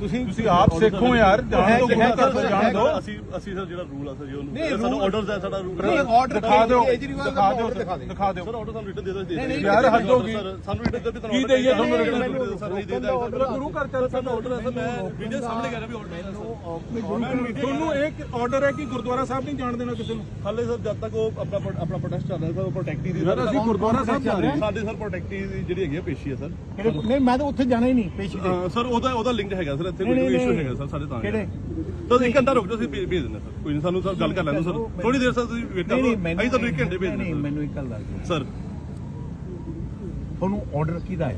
ਤੁਸੀਂ ਤੁਸੀਂ ਆਪ ਸਿੱਖੋ ਯਾਰ ਜਾਣ ਤੋਂ ਗੁਰੂ ਘਰ ਤੋਂ ਜਾਣ ਦਿਓ। ਅਸੀਂ ਅਸੀਂ ਸਰ ਜਿਹੜਾ ਰੂਲ ਆ ਸਰ ਜੀ ਉਹਨੂੰ ਸਾਡਾ ਆਰਡਰਸ ਹੈ ਸਾਡਾ ਰੂਲ ਨਹੀਂ ਆਰਡਰ ਦਿਖਾ ਦਿਓ ਦਾ ਦਿਖਾ ਦਿਓ ਦਿਖਾ ਦੇ ਦਿਓ। ਸਰ ਆਰਡਰ ਸਾਨੂੰ ਰਿਟਨ ਦੇ ਦੋ ਨਹੀਂ, ਯਾਰ, ਹੱਦ ਹੋ ਗਈ। ਸਾਨੂੰ ਰਿਟਨ ਦੇ ਵੀ ਕੀ ਦੇਈਏ? ਤੁਹਾਨੂੰ? ਮੈਨੂੰ ਸਰ ਨਹੀਂ ਦੇਦਾ ਆਰਡਰ ਗੁਰੂ ਘਰ ਚੱਲ ਸਾਡਾ ਆਰਡਰ ਹੈ ਸਰ ਮੈਂ ਵੀਡੀਓ ਸਾਹਮਣੇ ਕਰ ਰਿਹਾ ਵੀ ਆਰਡਰ ਹੈ ਸਰ। ਤੁਹਾਨੂੰ ਇੱਕ ਆਰਡਰ ਹੈ ਕਿ ਗੁਰਦੁਆਰਾ ਸਾਹਿਬ ਨਹੀਂ ਜਾਣ ਦੇਣਾ ਕਿਸੇ ਨੂੰ? ਹਾਲੇ ਸਰ ਜਦ ਤੱਕ ਉਹ ਆਪਣਾ ਆਪਣਾ ਪ੍ਰੋਟੈਸਟ ਚੱਲ ਰਿਹਾ ਸਰ ਉਹ ਪ੍ਰੋਟੈਕਟੀ ਦੀ ਯਾਰ, ਅਸੀਂ ਗੁਰਦੁਆਰਾ ਸਾਹਿਬ ਜਾ ਰਹੇ ਹਾਂ। ਸਾਡੇ ਸਰ ਪ੍ਰੋਟੈਕਟੀ ਦੀ ਜਿਹੜੀ ਹੈਗੀ ਆ ਪੇਸ਼ੀ ਹੈ ਸਰ। ਨਹੀਂ ਮੈਂ ਤਾਂ ਉੱਥੇ ਜਾਣਾ ਹੀ ਨਹੀਂ ਪੇਸ਼ੀ ਤੇ। ਸਰ ਉਹਦਾ ਉਹਦਾ ਲਿੰਕ ਹੈਗਾ ਸਰ ਇੱਥੇ ਨਹੀਂ, ਕੋਈ ਨਹੀਂ, ਇਸ਼ੂ ਨਹੀਂ। ਹੈਗਾ ਸਰ ਸਾਡੇ ਤਾਂ ਕਿਹੜੇ? ਤਾਂ ਇੱਕ ਘੰਟਾ ਰੁਕ ਜਾਓ ਅਸੀਂ ਭੇਜ ਦਿੰਦੇ ਹਾਂ ਸਰ। ਕੋਈ ਨਹੀਂ ਸਾਨੂੰ ਸਰ ਗੱਲ ਕਰ ਲੈਣ ਦਿਓ ਸਰ। ਥੋੜੀ ਦੇਰ ਸਰ ਤੁਸੀਂ ਵੇਟ ਕਰੋ ਨਹੀਂ ਨਹੀਂ ਅਸੀਂ ਤੁਹਾਨੂੰ ਇੱਕ ਘੰਟੇ ਭੇਜ ਨਹੀਂ ਦਿੰਦੇ ਮੈਨੂੰ ਇੱਕ ਗੱਲ ਦੱਸ। ਹਾਂ ਸਰ। ਤੁਹਾਨੂੰ ਆਰਡਰ ਕਿਹਦਾ ਹੈ?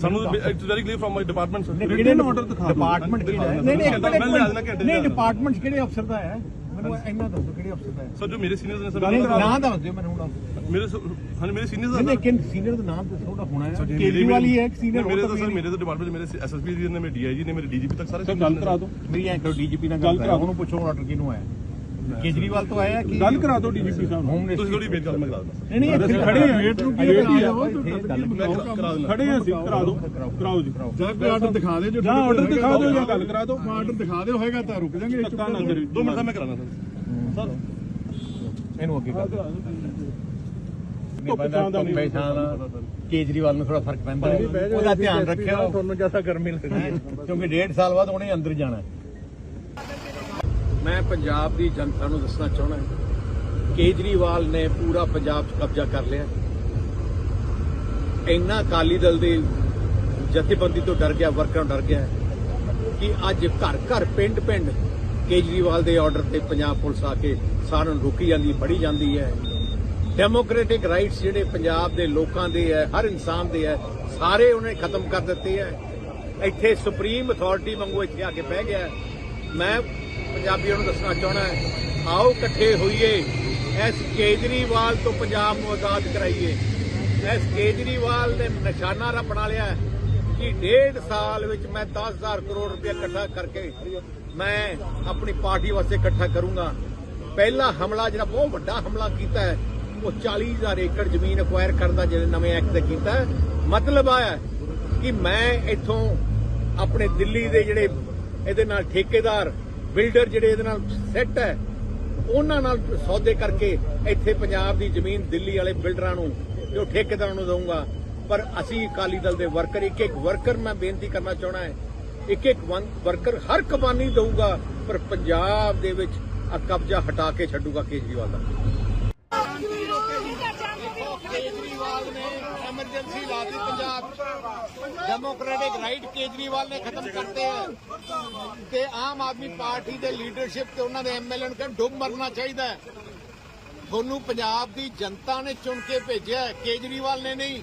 ਸਾਨੂੰ it's very clear from my department sir ਕਿਹੜੇ order ਦਿਖਾ? ਡਿਪਾਰਟਮੈਂਟ ਕਿਹੜਾ ਹੈ? ਨਹੀਂ ਨਹੀਂ ਨਹੀਂ। ਡਿਪਾਰਟਮੈਂਟ ਕਿਹੜੇ ਅਫਸਰ ਦਾ ਹੈ? ਇੰਨਾ ਦੱਸੋ ਕਿਹੜੇ ਅਫਸਰ ਦਾ ਹੈ? ਸਰ ਜੋ ਮੇਰੇ ਸੀਨੀਅਰਸ ਨੇ ਸਰ ਨਹੀਂ ਮੇਰੇ- ਨਾਂ ਦੱਸ ਦਿਓ ਮੈਨੂੰ ਹੁਣ ਮੇਰੇ ਸ- ਹਾਂਜੀ ਮੇਰੇ ਸੀਨੀਅਰਸ ਨਹੀਂ ਨਹੀਂ ਕਿਨ ਸੀਨੀਅਰ ਦਾ ਨਾਮ ਦੱਸੋ ਉਹਦਾ ਹੋਣਾ ਹੈ। ਕੇਜਰੀਵਾਲ ਹੀ ਹੈ ਇੱਕ senior ਮੇਰੇ ਹੋਰ ਤਾਂ ਸਰ ਮੇਰੇ ਤਾਂ ਡਿਪਾਰਟਮੈਂਟ ਮੇਰੇ ਐਸਐਸਪੀ ਜੀ ਨੇ ਮੇਰੇ ਡੀਆਈਜੀ ਨੇ ਮੇਰੇ ਡੀਜੀਪੀ ਤੱਕ ਸਾਰੇ ਮੇਰੀ ਐਂ ਕਰੋ ਡੀਜੀਪੀ ਨਾਲ ਗੱਲ ਗੱਲ ਕਰਾ ਕਰਾਓ ਦਿਓ। ਉਹਨੂੰ ਪੁੱਛੋ ਆਰਡਰ ਕਿਹਨੂੰ ਆਇਆ। ਕੇਜਰੀਵਾਲ ਤੋਂ ਆਇਆ ਕਿ ਗੱਲ ਕਰਾ ਦਿਓ ਡੀਜੀਪੀ ਸਾਹਿਬ ਨੂੰ। ਤੁਸੀਂ ਥੋੜੀ ਵੇਟ ਕਰੋ ਮੈਂ ਕਰਾ ਦਿੰਦਾ। ਨਹੀਂ ਨਹੀਂ ਅਸੀਂ ਖੜੇ ਵੇਟ ਵੇਟ ਆ, ਕਰਾ- ਕਰਾ ਦਿੰਦਾ। ਖੜੇ ਹਾਂ ਅਸੀਂ ਕਰਾ ਦਿਓ। ਕਰਾਓ ਜੀ। ਜਾਂ ਕੋਈ ਆਰਡਰ ਦਿਖਾ ਦੇ ਜੋ ਜਾਂ ਆਰਡਰ ਦਿਖਾ ਦਿਓ ਜਾਂ ਗੱਲ ਕਰਾ ਦਿਓ। ਆਰਡਰ ਦਿਖਾ ਦਿਓ ਹੋਏਗਾ ਤਾਂ ਰੁਕ ਜਾਾਂਗੇ ਧੱਕਾ ਨਾ ਕਰਿਓ ਦੋ ਮਿੰਟ ਦਾ ਮੈਂ ਕਰਾਣਾ ਸਰ। ਸਰ। ਇਹਨੂੰ ਅੱਗੇ ਕਰ ਦਾ। ਦਾ। ਕੇਜਰੀਵਾਲ ਨੂੰ ਥੋੜਾ ਫ਼ਰਕ ਪੈਂਦਾ। ਉਹਦਾ ਧਿਆਨ ਰੱਖਿਓ। ਤੁਹਾਨੂੰ ਜ਼ਿਆਦਾ ਗਰਮੀ ਲੱਗਦੀ ਹੈ। ਕਿਉਂਕਿ ਡੇਢ ਸਾਲ ਬਾਅਦ ਉਹਨੇ ਅੰਦਰ ਜਾਣਾ ਹੈ। ਮੈਂ ਪੰਜਾਬ ਦੀ ਜਨਤਾ ਨੂੰ ਦੱਸਣਾ ਚਾਹੁੰਦਾ ਕੇਜਰੀਵਾਲ ਨੇ ਪੂਰਾ ਪੰਜਾਬ 'ਚ ਕਬਜ਼ਾ ਕਰ ਲਿਆ। ਇੰਨਾ ਅਕਾਲੀ ਦਲ ਦੀ ਜਥੇਬੰਦੀ ਤੋਂ ਡਰ ਗਿਆ, ਵਰਕਰਾਂ ਡਰ ਗਿਆ ਕਿ ਅੱਜ ਘਰ ਘਰ, ਪਿੰਡ ਪਿੰਡ ਕੇਜਰੀਵਾਲ ਦੇ ਆਰਡਰ ਤੇ ਪੰਜਾਬ ਪੁਲਿਸ ਆ ਕੇ ਸਾਰਿਆਂ ਨੂੰ ਰੋਕੀ ਜਾਂਦੀ, ਫੜੀ ਜਾਂਦੀ ਹੈ। ਡੈਮੋਕ੍ਰੈਟਿਕ ਰਾਈਟਸ ਜਿਹੜੇ ਪੰਜਾਬ ਦੇ ਲੋਕਾਂ ਦੇ ਹੈ, ਹਰ ਇਨਸਾਨ ਦੇ ਹੈ, ਸਾਰੇ ਉਹਨੇ ਖਤਮ ਕਰ ਦਿੱਤੇ ਹੈ। ਇੱਥੇ ਸੁਪਰੀਮ ਅਥਾਰਟੀ ਵਾਂਗੂ ਇੱਥੇ ਆ ਕੇ ਬਹਿ ਗਿਆ ਮੈਂ ਪੰਜਾਬੀਆਂ ਨੂੰ ਦੱਸਣਾ ਚਾਹਣਾ ਹੈ, ਆਓ ਇਕੱਠੇ ਹੋਈਏ, ਇਸ ਕੇਜਰੀਵਾਲ ਤੋਂ ਪੰਜਾਬ ਨੂੰ ਆਜ਼ਾਦ ਕਰਾਈਏ। ਇਸ ਕੇਜਰੀਵਾਲ ਨੇ ਨਿਸ਼ਾਨਾ ਰ ਬਣਾ ਲਿਆ ਕਿ ਡੇਢ ਸਾਲ ਵਿੱਚ ਮੈਂ 10000 ਕਰੋੜ ਰੁਪਏ ਇਕੱਠਾ ਕਰਕੇ ਮੈਂ ਆਪਣੀ ਪਾਰਟੀ ਵਾਸਤੇ ਇਕੱਠਾ ਕਰੂੰਗਾ। ਪਹਿਲਾ ਹਮਲਾ ਜਿਹੜਾ ਬਹੁਤ ਵੱਡਾ ਹਮਲਾ ਕੀਤਾ ਹੈ, ਉਹ 40000 ਏਕੜ ਜ਼ਮੀਨ ਅਕਵਾਇਰ ਕਰਨ ਦਾ ਜਿਹੜੇ ਨਵੇਂ ਐਕਟ ਤੇ ਕੀਤਾ ਮਤਲਬ ਆ ਕਿ ਮੈਂ ਇੱਥੋਂ ਆਪਣੇ ਦਿੱਲੀ ਦੇ ਜਿਹੜੇ ਇਹਦੇ ਨਾਲ ਠੇਕੇਦਾਰ, ਬਿਲਡਰ ਜਿਹੜੇ ਇਹਦੇ ਨਾਲ ਸੈੱਟ ਹੈ, ਉਹਨਾਂ ਨਾਲ ਸੌਦੇ ਕਰਕੇ ਇੱਥੇ ਪੰਜਾਬ ਦੀ ਜ਼ਮੀਨ ਦਿੱਲੀ ਵਾਲੇ ਬਿਲਡਰਾਂ ਨੂੰ ਤੇ ਠੇਕੇਦਾਰਾਂ ਨੂੰ ਦਊਂਗਾ। ਪਰ ਅਸੀਂ ਅਕਾਲੀ ਦਲ ਦੇ ਵਰਕਰ ਇੱਕ ਇੱਕ ਵਰਕਰ ਮੈਂ ਬੇਨਤੀ ਕਰਨਾ ਚਾਹਣਾ ਹੈ ਇੱਕ ਇੱਕ ਵਰਕਰ ਹਰ ਕਬਾਨੀ ਦਊਗਾ, ਪਰ ਪੰਜਾਬ ਦੇ ਵਿੱਚ ਆ ਕਬਜ਼ਾ ਹਟਾ ਕੇ ਛੱਡੂਗਾ ਕੇਜਰੀਵਾਲ ਦਾ। ਕੇਜਰੀਵਾਲ ਨੇ ਐਮਰਜੈਂਸੀ ਲਾ ਦਿੱਤੀ ਪੰਜਾਬ 'ਚ ਡੈਮੋਕ੍ਰੈਟਿਕ ਰਾਈਟ ਕੇਜਰੀਵਾਲ ਨੇ ਖਤਮ ਕਰਤੇ ਤੇ ਆਮ ਆਦਮੀ ਪਾਰਟੀ ਦੇ ਲੀਡਰਸ਼ਿਪ ਤੇ ਉਹਨਾਂ ਦੇ ਐਮਐਲਏ ਨੂੰ ਕਹਿੰਦੇ ਡੁੱਬ ਮਰਨਾ ਚਾਹੀਦਾ ਹੈ ਤੁਹਾਨੂੰ ਪੰਜਾਬ ਦੀ ਜਨਤਾ ਨੇ ਚੁਣ ਕੇ ਭੇਜਿਆ ਕੇਜਰੀਵਾਲ ਨੇ ਨਹੀਂ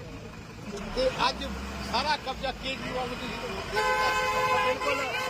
ਤੇ ਅੱਜ ਸਾਰਾ ਕਬਜ਼ਾ ਕੇਜਰੀਵਾਲ ਨੂੰ ਤੁਸੀਂ ਬਿਲਕੁਲ